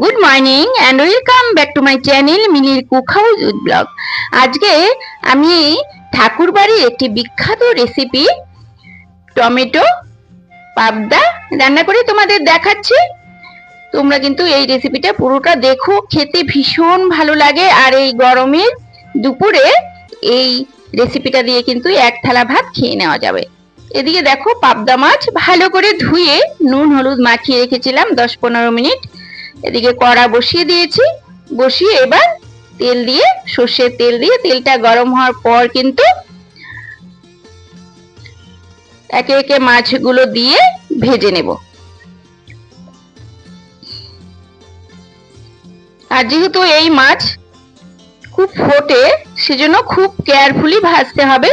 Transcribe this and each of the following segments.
Good morning and welcome back to my channel মিলির cook blog আজকে আমি ঠাকুরবাড়ির একটি বিখ্যাত রেসিপি টমেটো, পাবদা রান্না করে তোমাদের দেখাচ্ছি। তোমরা কিন্তু এই রেসিপিটা পুরোটা দেখো, খেতে ভীষণ ভালো লাগে। আর এই গরমের দুপুরে এই রেসিপিটা দিয়ে কিন্তু এক থালা ভাত খেয়ে নেওয়া যাবে। এদিকে দেখো পাবদা মাছ ভালো করে ধুয়ে নুন, হলুদ মাখিয়ে রেখেছিলাম দশ পনেরো মিনিট। এদিকে কড়া বসিয়ে দিয়েছি। বসিয়ে এবার তেল দিয়ে, সর্ষের তেল দিয়ে তেলটা গরম হওয়ার পর কিন্তু একে একে মাছগুলো দিয়ে ভেজে নেব। আর যেহেতু এই মাছ খুব ফোটে, সেজন্য খুব কেয়ারফুলি ভাজতে হবে।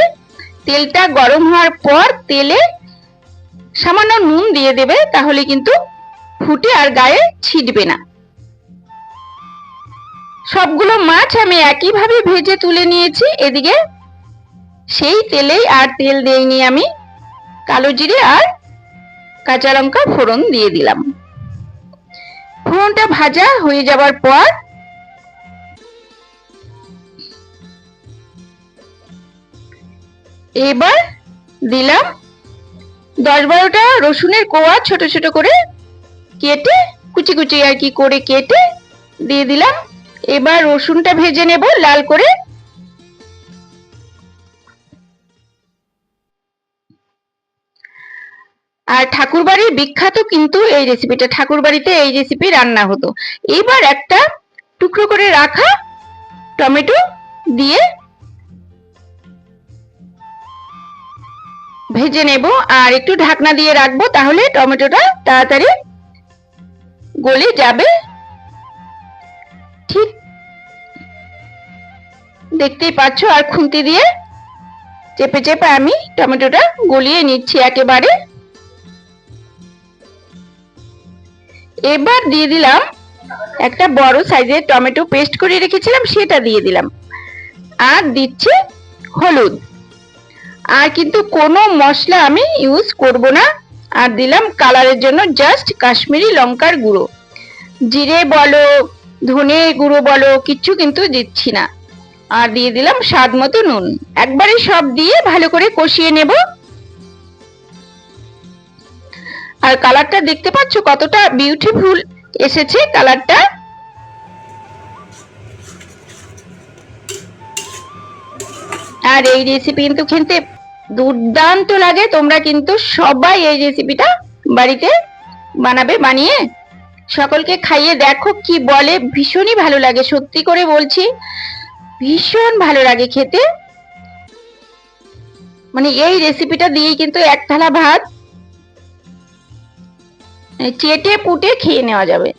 তেলটা গরম হওয়ার পর তেলে সামান্য নুন দিয়ে দেবে, তাহলে কিন্তু ফুটে আর গায়ে ছিটবে না। সবগুলো মাছ আমি একইভাবে ভেজে তুলে নিয়েছি এদিকে। সেই তেলেই আর তেল দেইনি আমি। কালো জিরে আর কাঁচা লঙ্কা ফোড়ন দিয়ে দিলাম। ফোড়নটা ভাজা হয়ে যাবার পর এবার দিলাম দশ বারোটা রসুনের কোয়া ছোট ছোট করে কেটে কুচি কুচি আর কি করে কেটে দিয়ে দিলাম। এবার রসুনটা ভেজে নেব লাল করে। আর ঠাকুরবাড়ির বিখ্যাত কিন্তু এই রেসিপিটা ঠাকুরবাড়িতে এই রেসিপি রান্না হতো। এবার একটা টুকরো করে রাখা টমেটো দিয়ে ভেজে নেব। আর একটু ঢাকনা দিয়ে রাখব, তাহলে টমেটোটা তাড়াতাড়ি গলে যাবে? ঠিক। দেখতেই পাচ্ছ আর খুন্তি দিয়ে? চেপে চেপে আমি টমেটোটা গলিয়ে নিচ্ছি একেবারে। এবার দিয়ে দিলাম একটা বড় সাইজের টমেটো পেস্ট করে রেখেছিলাম, সেটা দিয়ে দিলাম। আর দিচ্ছি হলুদ। আর কিন্তু কোনো মশলা আমি ইউজ করব না। আর দিলাম কালারের জন্য জাস্ট কাশ্মীরি লঙ্কার গুঁড়ো। জিরে বলো, ধনে গুঁড়ো বলো, কিচ্ছু কিন্তু দিচ্ছি না। আর দিয়ে দিলাম স্বাদ মতো নুন। একবারে সব দিয়ে ভালো করে কষিয়ে নেব। আর কালারটা দেখতে পাচ্ছ কতটা বিউটিফুল এসেছে কালারটা। আর এই রেসিপি কিন্তু খেতে দুর্দান্ত লাগে। তোমরা কিন্তু সবাই এই রেসিপিটা বাড়িতে বানাবে, বানিয়ে সকলকে খাইয়ে দেখো কি বলে। ভীষণই ভালো লাগে, সত্যি করে বলছি। ভীষণ ভালো লাগে খেতে। মানে এই রেসিপিটা দিয়েই কিন্তু এক থালা ভাত মানে চেটে পুটে খেয়ে নেওয়া যাবে।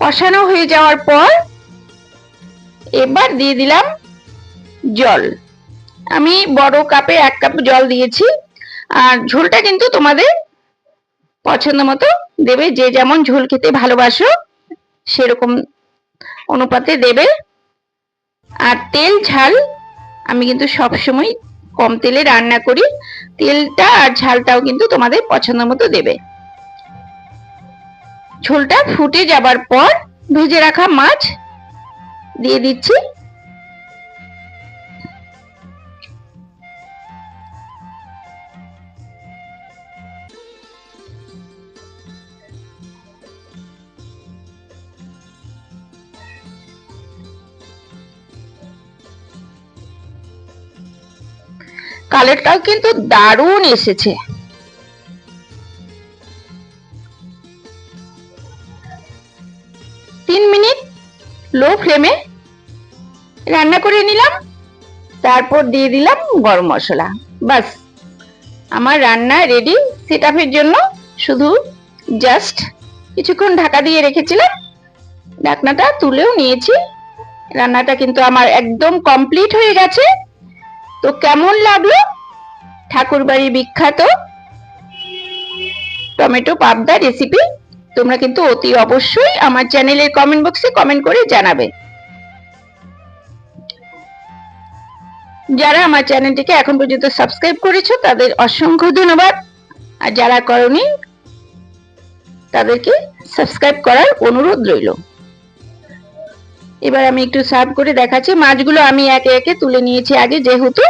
কষানো হয়ে যাওয়ার পর এবার দিয়ে দিলাম জল। আমি বড় কাপে এক কাপ জল দিয়েছি, আর ঝোলটা কিন্তু তোমাদের পছন্দ মতো দেবে। যে যেমন ঝোল খেতে ভালোবাসো, সেরকম অনুপাতে দেবে। আর তেল, ঝাল আমি কিন্তু সবসময় কম তেলে রান্না করি। তেলটা আর ঝালটাও কিন্তু তোমাদের পছন্দ মতো দেবে। ঝোলটা ফুটে যাবার পর ভেজে রাখা মাছ দিয়ে দিচ্ছি। কালারটাও কিন্তু দারুণ এসেছে। তিন মিনিট লো ফ্লেমে রান্না করে নিলাম, তারপর দিয়ে দিলাম গরম মশলা। বাস, আমার রান্না রেডি সেট জন্য শুধু জাস্ট কিছুক্ষণ ঢাকা দিয়ে রেখেছিলাম। ঢাকনাটা তুলেও নিয়েছি। রান্নাটা কিন্তু আমার একদম কমপ্লিট হয়ে গেছে। তো কেমন লাগল? ঠাকুরবাড়ি বিখ্যাত টমেটো পাবদা রেসিপি তোমরা কিন্তু অতি অবশ্যই আমার চ্যানেলের কমেন্ট বক্সে কমেন্ট করে জানাবে। যারা আমার চ্যানেলটিকে এখন পর্যন্ত সাবস্ক্রাইব করেছ, তাদের অসংখ্য ধন্যবাদ। আর যারা করনি, তাদেরকে সাবস্ক্রাইব করার অনুরোধ রইল। এবার আমি একটু সার্ভ করে দেখাচ্ছি। মাছগুলো আমি একে একে তুলে নিয়েছি আগে, যেহেতু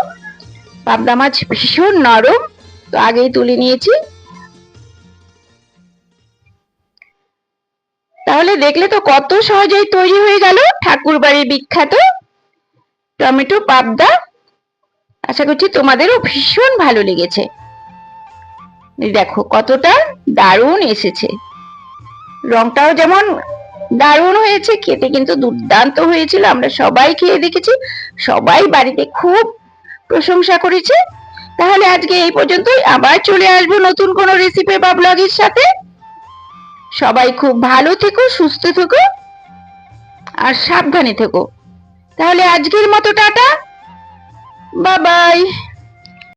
পাবদা মাছ ভীষণ নরম, তো আগেই তুলে নিয়েছি। তাহলে দেখলে তো কত সহজেই তৈরি হয়ে গেল ঠাকুর বাড়ির বিখ্যাত টমেটো পাবদা। আশা করছি তোমাদেরও ভীষণ ভালো লেগেছে। দেখো, কতটা দারুণ এসেছে। রংটাও যেমন দারুণ হয়েছে, খেতে কিন্তু দুর্দান্ত হয়েছিল, আমরা সবাই খেয়ে দেখেছি, সবাই বাড়িতে খুব প্রশংসা করেছে। তাহলে আজকে এই পর্যন্তই, আবার চলে আসব নতুন কোনো রেসিপি বা ব্লগের সাথে। সবাই খুব ভালো থেকো, সুস্থ থেকো, আর সাবধানে থেকো। তাহলে আজকের মতো টাটা বাই বাই